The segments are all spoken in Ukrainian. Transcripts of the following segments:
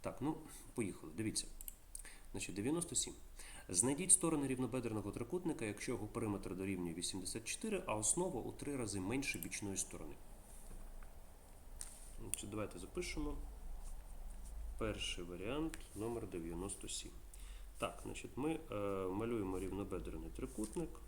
Так, ну, поїхали. Дивіться. Значить, 97. Знайдіть сторони рівнобедреного трикутника, якщо його периметр дорівнює 84, а основа у три рази менше бічної сторони. Значить, давайте запишемо. Перший варіант номер 97. Так, значить, ми е, малюємо рівнобедрений трикутник. Так.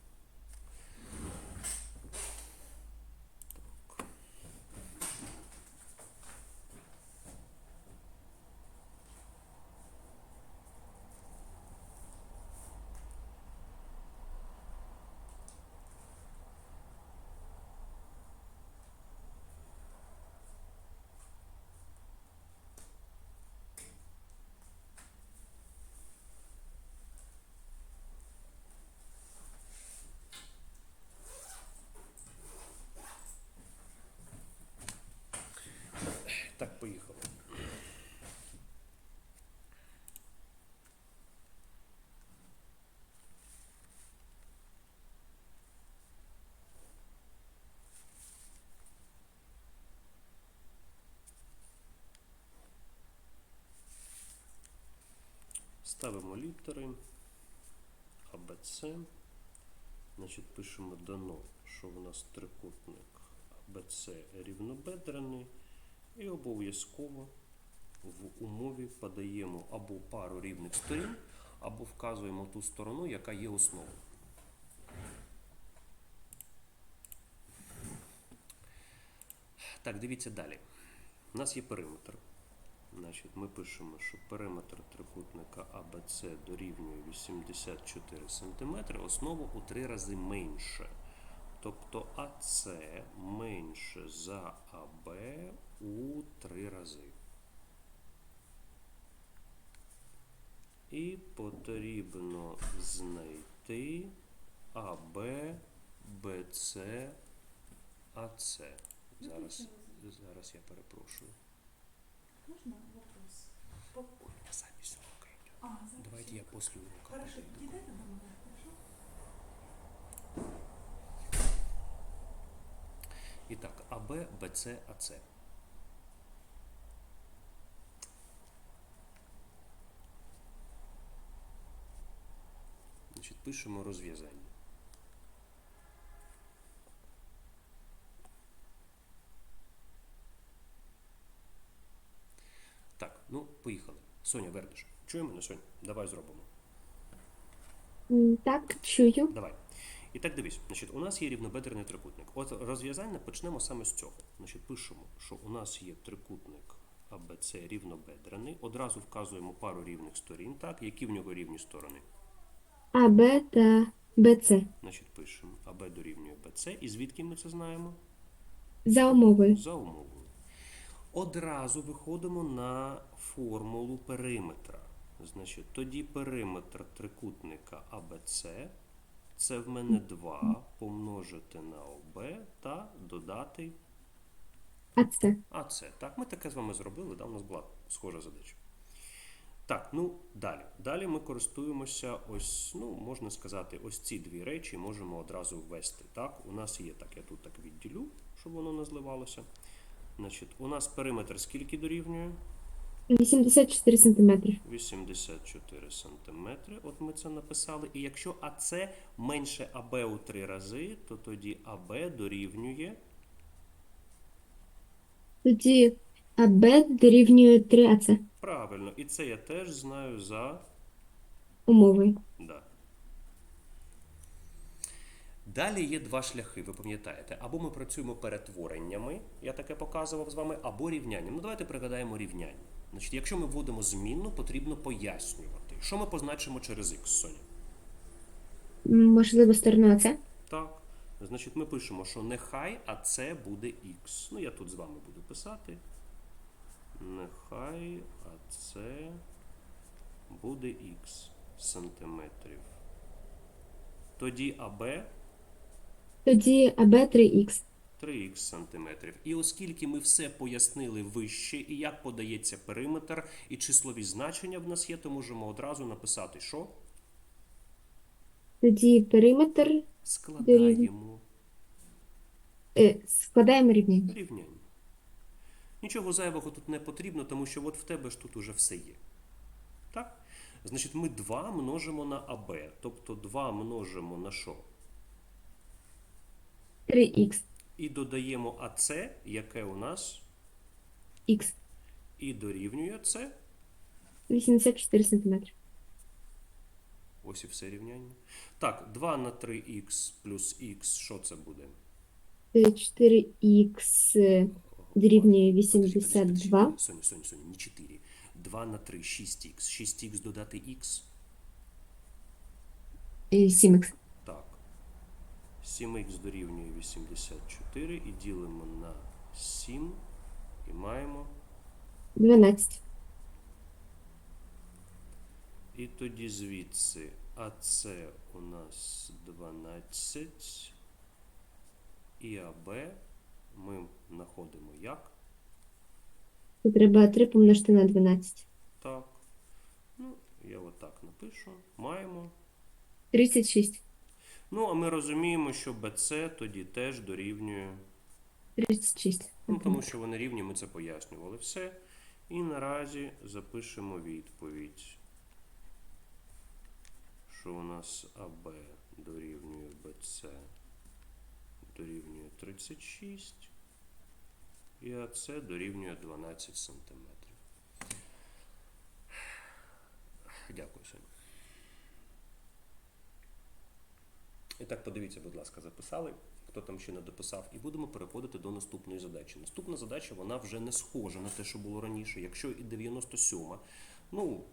Так, поїхали. Ставимо літери А, Б, С. Значить, пишемо дано, що в нас трикутник АБЦ рівнобедрений. І обов'язково в умові подаємо або пару рівних сторін, або вказуємо ту сторону, яка є основою. Так, дивіться далі. У нас є периметр. Значить, ми пишемо, що периметр трикутника АБЦ дорівнює 84 см, основа у три рази менше. Тобто АЦ менше за АБ у три рази. І потрібно знайти АБ, БЦ, АЦ. Зараз, зараз я перепрошую. Можно вопрос? По- нас запись урока йде. А, запись. Давайте я после урока Хорошо, подойду. кидай тогда меня, хорошо? Итак, АБ, БЦ, АЦ. Значить, пишемо розв'язання. Так, ну, поїхали. Соня, Вердиш. Чує мене, Соня? Давай зробимо. Так, чую. Давай. І так дивись, значить, у нас є рівнобедрений трикутник. От розв'язання почнемо саме з цього. Значить, пишемо, що у нас є трикутник АБЦ рівнобедрений. Одразу вказуємо пару рівних сторін, так, які в нього рівні сторони. АБ та БЦ. Значить, пишемо АБ дорівнює БЦ. І звідки ми це знаємо? За умовою. За умовою. Одразу виходимо на формулу периметра. Значить, тоді периметр трикутника АБЦ це в мене 2 помножити на ОБ та додати АЦ. АЦ. Так, ми таке з вами зробили, да, у нас була схожа задача. Так, ну далі. Далі ми користуємося ось, ну, можна сказати, ось ці дві речі можемо одразу ввести. Так, у нас є так, я тут так відділю, щоб воно не зливалося. Значить, у нас периметр скільки дорівнює? 84 сантиметри. 84 сантиметри. От ми це написали. І якщо АЦ менше АБ у три рази, то тоді АБ дорівнює Тоді АБ дорівнює 3 АЦ правильно. І це я теж знаю за умовою. Да. Далі є два шляхи, ви пам'ятаєте. Або ми працюємо перетвореннями, я таке показував з вами, або рівнянням. Ну, давайте пригадаємо рівняння. Значить, якщо ми вводимо змінну, потрібно пояснювати. Що ми позначимо через х, Соня? Можливо, сторона АЦ. Так. Значить, ми пишемо, що нехай АЦ буде х. Ну, я тут з вами буду писати. Нехай АЦ буде х сантиметрів. Тоді АБ Тоді АБ 3х. 3х сантиметрів. І оскільки ми все пояснили вище, і як подається периметр, і числові значення в нас є, то можемо одразу написати, що Тоді периметр складаємо е, складаємо рівняння. рівняння. Нічого зайвого тут не потрібно, тому що от в тебе ж тут уже все є. Так? Значить, ми 2 множимо на АБ. Тобто 2 множимо на що? 3х. І додаємо АЦ, яке у нас, Х. і дорівнює це. 84 см. Ось і все рівняння. Так, 2 на 3х плюс х, що це буде? 4х дорівнює Подожди, подожди, 82. Соня, Соня, Соня, не 4. 2 на 3, 6х. 6х додати х. 7х. Так. 7х дорівнює 84 і ділимо на 7 і маємо. 12. І тоді звідси АЦ у нас 12 і АБ ми знаходимо як? Треба 3 помножити на 12. Так. Ну, я отак напишу. Маємо. 36. Ну, а ми розуміємо, що БЦ тоді теж дорівнює. 36. Ну, тому що вони рівні, ми це пояснювали. Все. І наразі запишемо відповідь, що у нас АБ дорівнює БЦ дорівнює 36, і АЦ дорівнює 12 сантиметрів. Дякую, Соня. І так, подивіться, будь ласка, записали, хто там ще не дописав, і будемо переходити до наступної задачі. Наступна задача, вона вже не схожа на те, що було раніше. Якщо і 97, ну,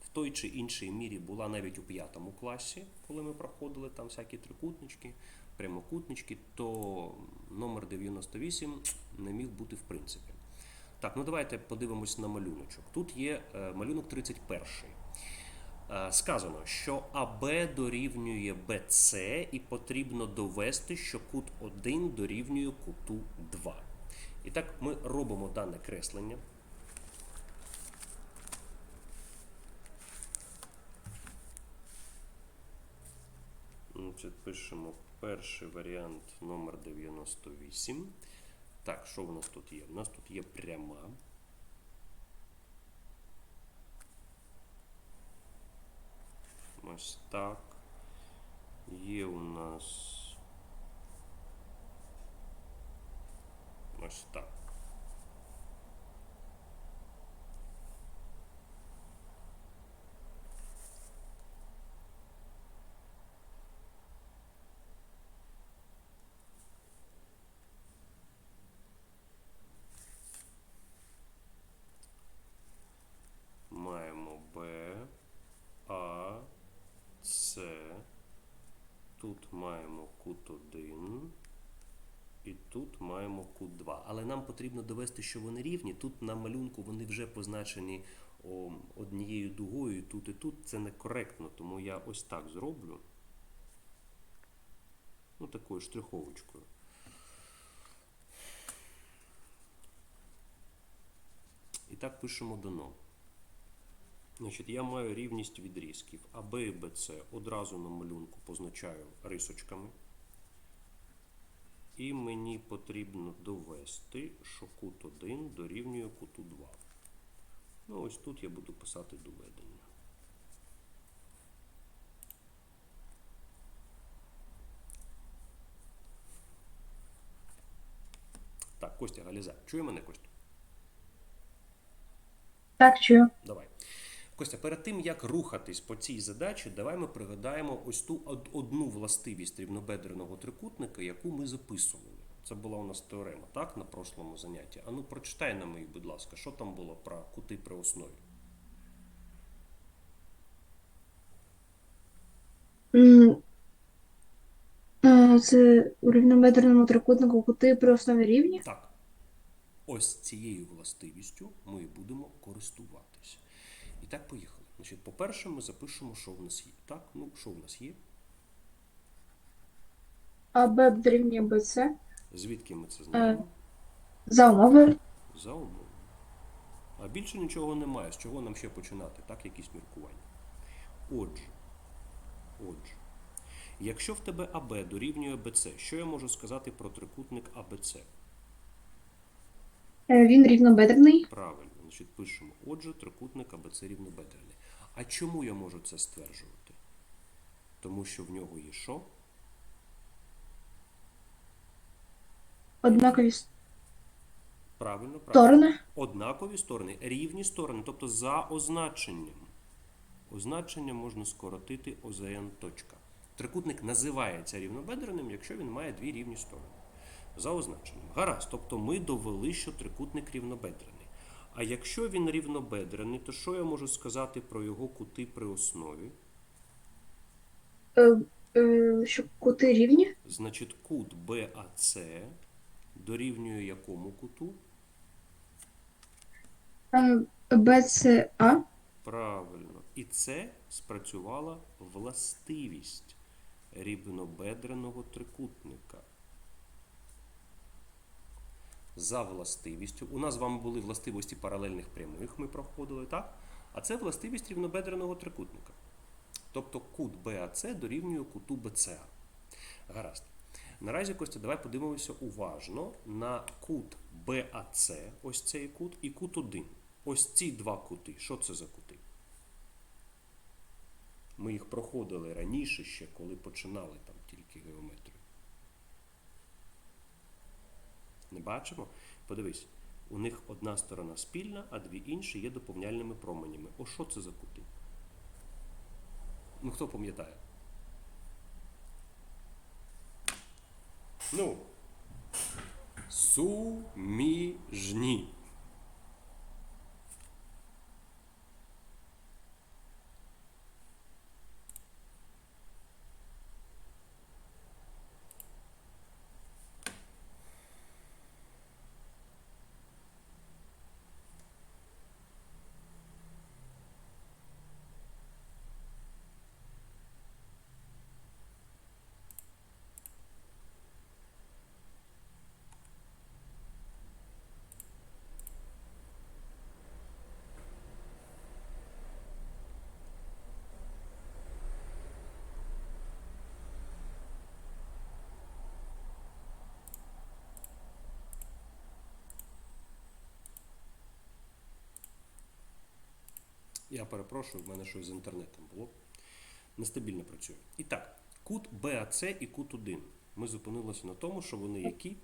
в той чи іншій мірі була навіть у п'ятому класі, коли ми проходили там всякі трикутнички, прямокутнички, то номер 98 не міг бути в принципі. Так, ну давайте подивимось на малюночок. Тут є е, малюнок 31. Е, Сказано, що АБ дорівнює БЦ і потрібно довести, що кут 1 дорівнює куту 2. І так ми робимо дане креслення. Пишемо перший варіант номер 98. Так, що в нас тут є? У нас тут є пряма. Ось так. Є у нас ось так. Маємо Б, А, С. Тут маємо кут 1. І тут маємо кут 2. Але нам потрібно довести, що вони рівні. Тут на малюнку вони вже позначені однією дугою, тут і тут. Це некоректно, тому я ось так зроблю. Ну, такою штриховочкою. І так пишемо дано. Значить, я маю рівність відрізків АБ і БЦ одразу на малюнку позначаю рисочками. І мені потрібно довести, що кут 1 дорівнює куту 2. Ну, ось тут я буду писати доведення. Так, Костя Галіза. Чує мене, Костя? Так, чую. Давай. Костя, перед тим як рухатись по цій задачі, давай ми пригадаємо ось ту одну властивість рівнобедреного трикутника, яку ми записували. Це була у нас теорема, так, на прошлому занятті. А ну прочитай нам її, будь ласка, що там було про кути при основі. Це у рівнобедреному трикутнику кути при основі рівні. Так. Ось цією властивістю ми будемо користуватися. Так, поїхали. Значить, по-перше, ми запишемо, що в нас є. Так, ну що в нас є? А Б дорівнює БЦ Звідки ми це знаємо? за умови. За умови. А більше нічого немає. З чого нам ще починати? Так, якісь міркування. Отже, отже, якщо в тебе АБ дорівнює БЦ, що я можу сказати про трикутник АБЦ? Е, Він рівнобедрений. Правильно, значить пишемо. Отже, трикутник АБЦ рівнобедрений. А чому я можу це стверджувати? Тому що в нього є що? Однакові Правильно, правильно. сторони. Однакові сторони, рівні сторони, тобто за означенням. Означення можна скоротити ОЗН точка. Трикутник називається рівнобедреним, якщо він має дві рівні сторони. За означенням. Гаразд, тобто ми довели, що трикутник рівнобедрений. А якщо він рівнобедрений, то що я можу сказати про його кути при основі? Е, е, Що кути рівні. Значить, кут БАЦ дорівнює якому куту? Е, БЦА. Правильно. І це спрацювала властивість рівнобедреного трикутника. За властивістю. У нас з вами були властивості паралельних прямих, ми проходили, так? А це властивість рівнобедреного трикутника. Тобто кут БАЦ дорівнює куту БЦА. Гаразд. Наразі, Костя, давай подивимося уважно на кут БАЦ, ось цей кут, і кут 1. Ось ці два кути. Що це за кути? Ми їх проходили раніше ще, коли починали там тільки геометрію. Не бачимо? Подивись, у них одна сторона спільна, а дві інші є доповняльними променями. О, що це за кути? Ну, хто пам'ятає? Ну. Суміжні. Я перепрошую, в мене щось з інтернетом було. Нестабільно працює. І так, кут БАЦ і кут 1. Ми зупинилися на тому, що вони які?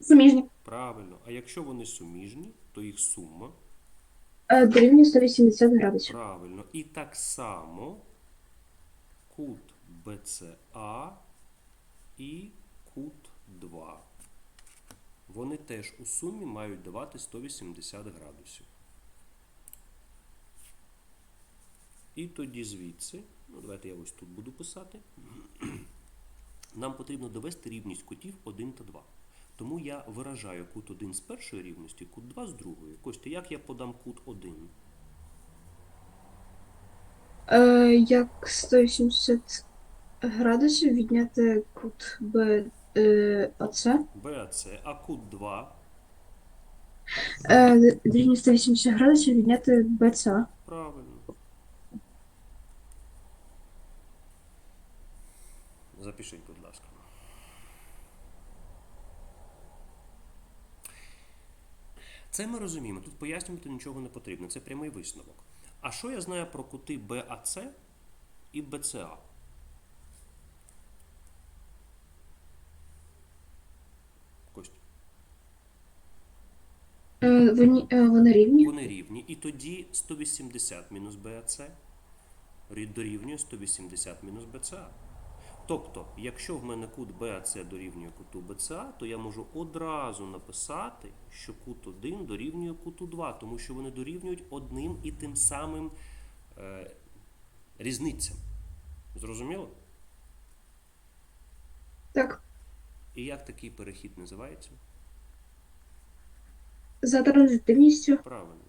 Суміжні. Правильно. А якщо вони суміжні, то їх сума. Е, Дорівнює 180 градусів. Правильно. І так само кут БЦА і кут 2. Вони теж у сумі мають давати 180 градусів. І тоді звідси, ну давайте я ось тут буду писати. Нам потрібно довести рівність кутів 1 та 2. Тому я виражаю кут 1 з першої рівності, кут 2 з другої. Костя, як я подам кут 1? Е, Як 180 градусів відняти кут Б е, АЦ. БАЦ, а кут 2 Е, Дорівнює 180 градусів відняти БЦА. правильно. Запишіть, будь ласка. Це ми розуміємо. Тут пояснювати нічого не потрібно. Це прямий висновок. А що я знаю про кути БАЦ і БЦА? Кость. Е, Вони, е, вони рівні. Вони рівні. І тоді 180 мінус БАЦ дорівнює 180 мінус БЦА. Тобто, якщо в мене кут БАЦ дорівнює куту БЦА, то я можу одразу написати, що кут 1 дорівнює куту 2, тому що вони дорівнюють одним і тим самим е, різницям. Зрозуміло? Так. І як такий перехід називається? За транзитивністю. Правильно.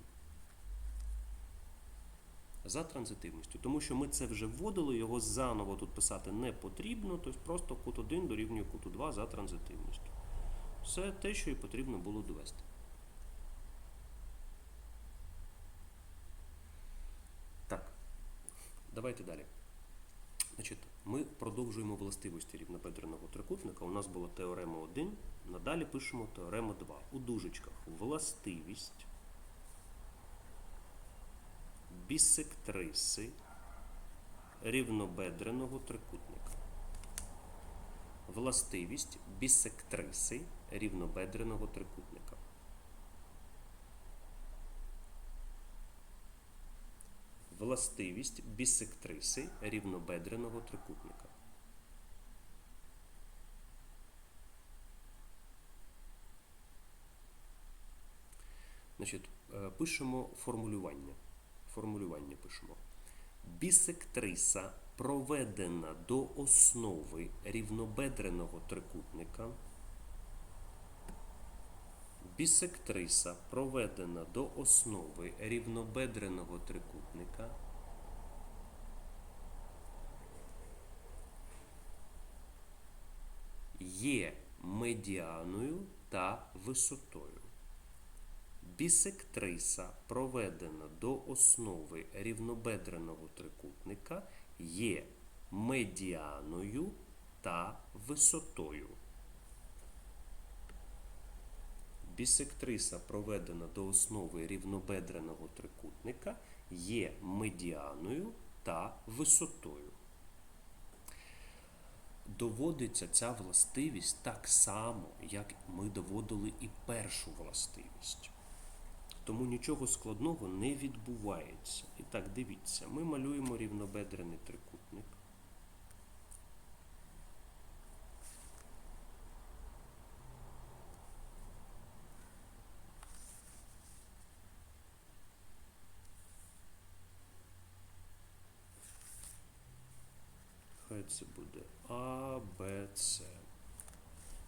За транзитивністю. Тому що ми це вже вводили, його заново тут писати не потрібно, тобто просто кут 1 дорівнює куту 2 за транзитивністю. Все те, що і потрібно було довести. Так, давайте далі. Значить, ми продовжуємо властивості рівнобедреного трикутника. У нас була теорема 1, Надалі пишемо теорему 2. У дужечках властивість бісектриси рівнобедреного трикутника. Властивість бісектриси рівнобедреного трикутника. Властивість бісектриси рівнобедреного трикутника. Значить, е, пишемо формулювання. Формулювання пишемо. Бісектриса проведена до основи рівнобедреного трикутника. Бісектриса проведена до основи рівнобедреного трикутника. Є медіаною та висотою. Бісектриса, проведена до основи рівнобедреного трикутника, є медіаною та висотою. Бісектриса, проведена до основи рівнобедреного трикутника, є медіаною та висотою. Доводиться ця властивість так само, як ми доводили і першу властивість. Тому нічого складного не відбувається. І так, дивіться, ми малюємо рівнобедрений трикутник. Хай це буде А, Б, С.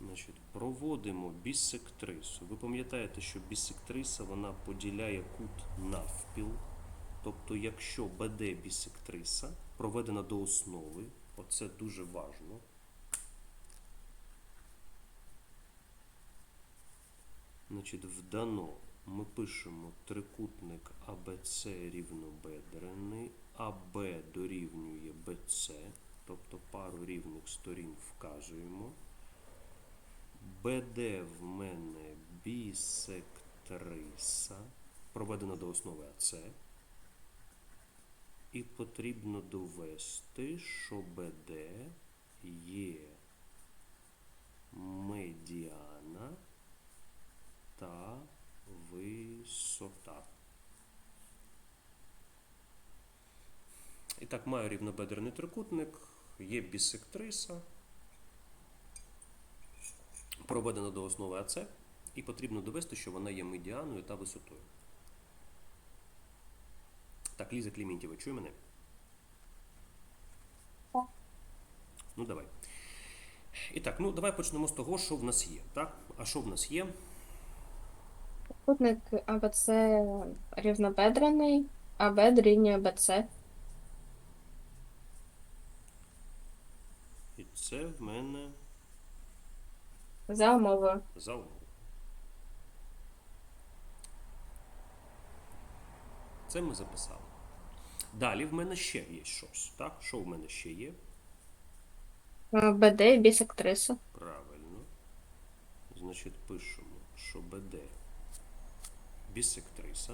Значить, проводимо бісектрису. Ви пам'ятаєте, що бісектриса вона поділяє кут навпіл. Тобто, якщо БД бісектриса проведена до основи, оце дуже важливо. Значить, вдано ми пишемо трикутник АБЦ рівнобедрений, АБ дорівнює БЦ, тобто пару рівних сторін вказуємо. БД в мене бісектриса, проведена до основи АЦ. І потрібно довести, що БД є медіана та висота. І так, маю рівнобедрений трикутник, є бісектриса, проведена до основи АЦ, і потрібно довести, що вона є медіаною та висотою. Так, Ліза Кліментєва, чує мене? Так. Ну, давай. І так, ну давай почнемо з того, що в нас є. Так? А що в нас є? Трикутник АБЦ рівнобедрений, АБ дорівнює БЦ. І це в мене За умовою. за умову. Це ми записали. Далі в мене ще є щось. Так? Що в мене ще є? Е, БД бісектриса. Правильно. Значить, пишемо, що БД бісектриса.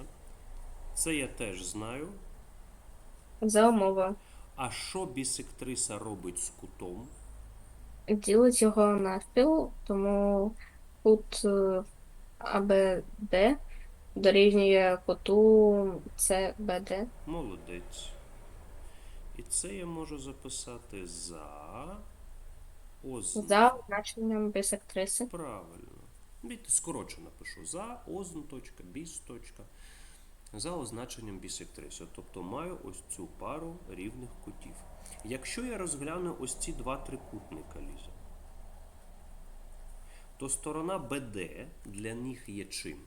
Це я теж знаю. За умовою. А що бісектриса робить з кутом? Ділить його навпіл, тому кут е, АБД дорівнює куту СБД. Молодець. І це я можу записати за озн. За значенням бісектриси. Правильно. Скорочено пишу. За озн. біс. За означенням бісектриси. Тобто маю ось цю пару рівних кутів. Якщо я розгляну ось ці два трикутника, Ліза, то сторона БД для них є чим?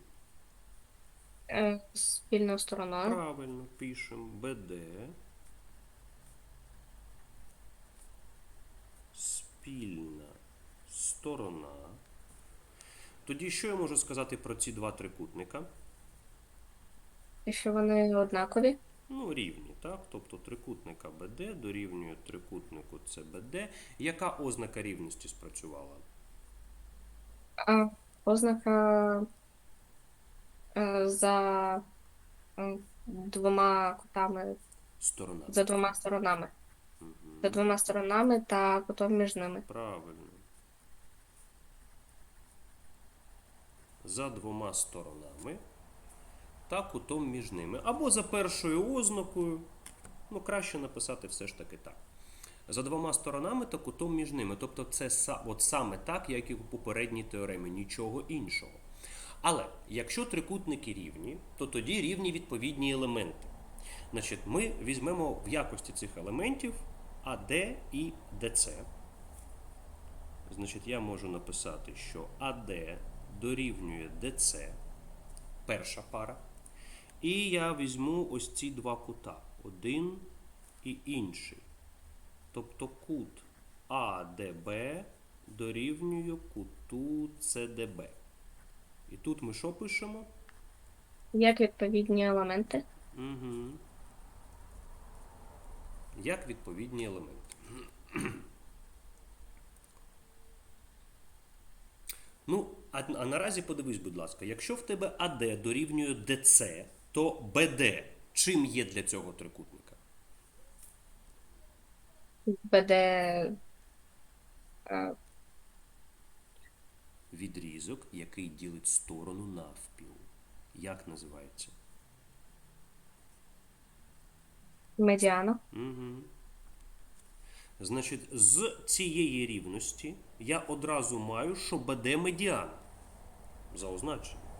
Е, Спільною стороною. Правильно, пишемо БД. Спільна сторона. Тоді що я можу сказати про ці два трикутника? І що вони однакові. Ну, рівні, так? Тобто трикутника БД дорівнює трикутнику ЦБД. Яка ознака рівності спрацювала? А, ознака е, за двома кутами, Сторона. за двома сторонами. Мгм. За двома сторонами та кутом між ними. Правильно. За двома сторонами та кутом між ними. Або за першою ознакою. Ну, краще написати все ж таки так. За двома сторонами та кутом між ними. Тобто це от саме так, як і у попередній теоремі, нічого іншого. Але якщо трикутники рівні, то тоді рівні відповідні елементи. Значить, ми візьмемо в якості цих елементів АД і ДЦ. Значить, я можу написати, що АД дорівнює ДЦ, перша пара. І я візьму ось ці два кута. Один і інший. Тобто кут АДБ дорівнює куту ЦДБ. І тут ми що пишемо? Як відповідні елементи? Угу. Як відповідні елементи. Ну, а, а наразі подивись, будь ласка, якщо в тебе АД дорівнює ДЦ, то БД чим є для цього трикутника? БД е, Відрізок, який ділить сторону навпіл. Як називається? медіана. Угу. Значить, з цієї рівності я одразу маю, що БД медіана. За означенням.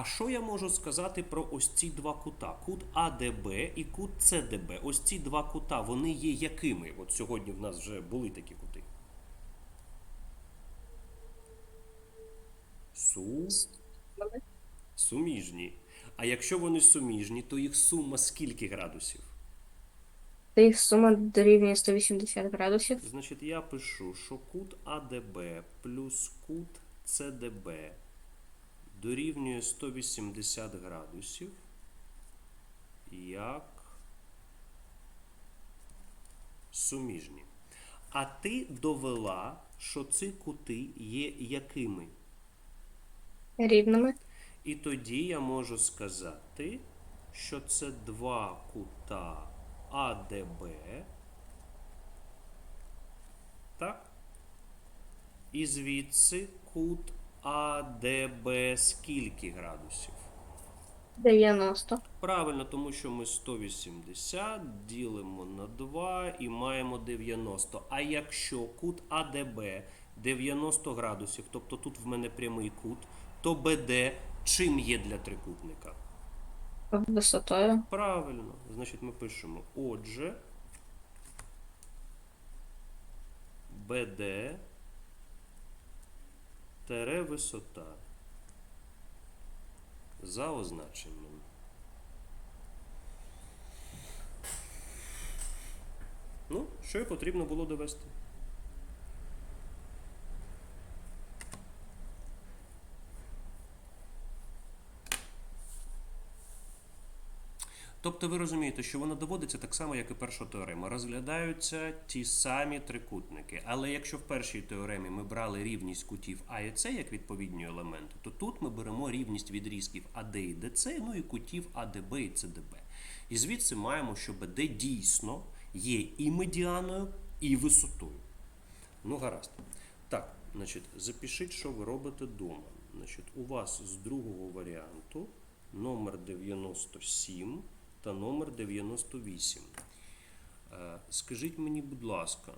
А що я можу сказати про ось ці два кута? Кут АДБ і кут ЦДБ. Ось ці два кута, вони є якими? От сьогодні в нас вже були такі кути. Су. Суміжні. А якщо вони суміжні, то їх сума скільки градусів? Та їх сума дорівнює 180 градусів. Значить, я пишу, що кут АДБ плюс кут ЦДБ дорівнює 180 градусів. Як суміжні. А ти довела, що ці кути є якими? Рівними. І тоді я можу сказати, що це два кута АДБ. Так? І звідси кут АДБ скільки градусів? 90. Правильно, тому що ми 180 ділимо на 2 і маємо 90. А якщо кут АДБ 90 градусів, тобто тут в мене прямий кут, то БД чим є для трикутника? Висотою. Правильно. Значить, ми пишемо отже. БД тере висота за означенням. Ну, що й потрібно було довести? Тобто ви розумієте, що вона доводиться так само, як і перша теорема. Розглядаються ті самі трикутники. Але якщо в першій теоремі ми брали рівність кутів А і С як відповідні елементи, то тут ми беремо рівність відрізків АД і ДЦ, ну і кутів АДБ і ЦДБ. І звідси маємо, що БД дійсно є і медіаною, і висотою. Ну, гаразд. Так, значить, запишіть, що ви робите вдома. Значить, у вас з другого варіанту номер 97 та номер 98. Е, Скажіть мені, будь ласка,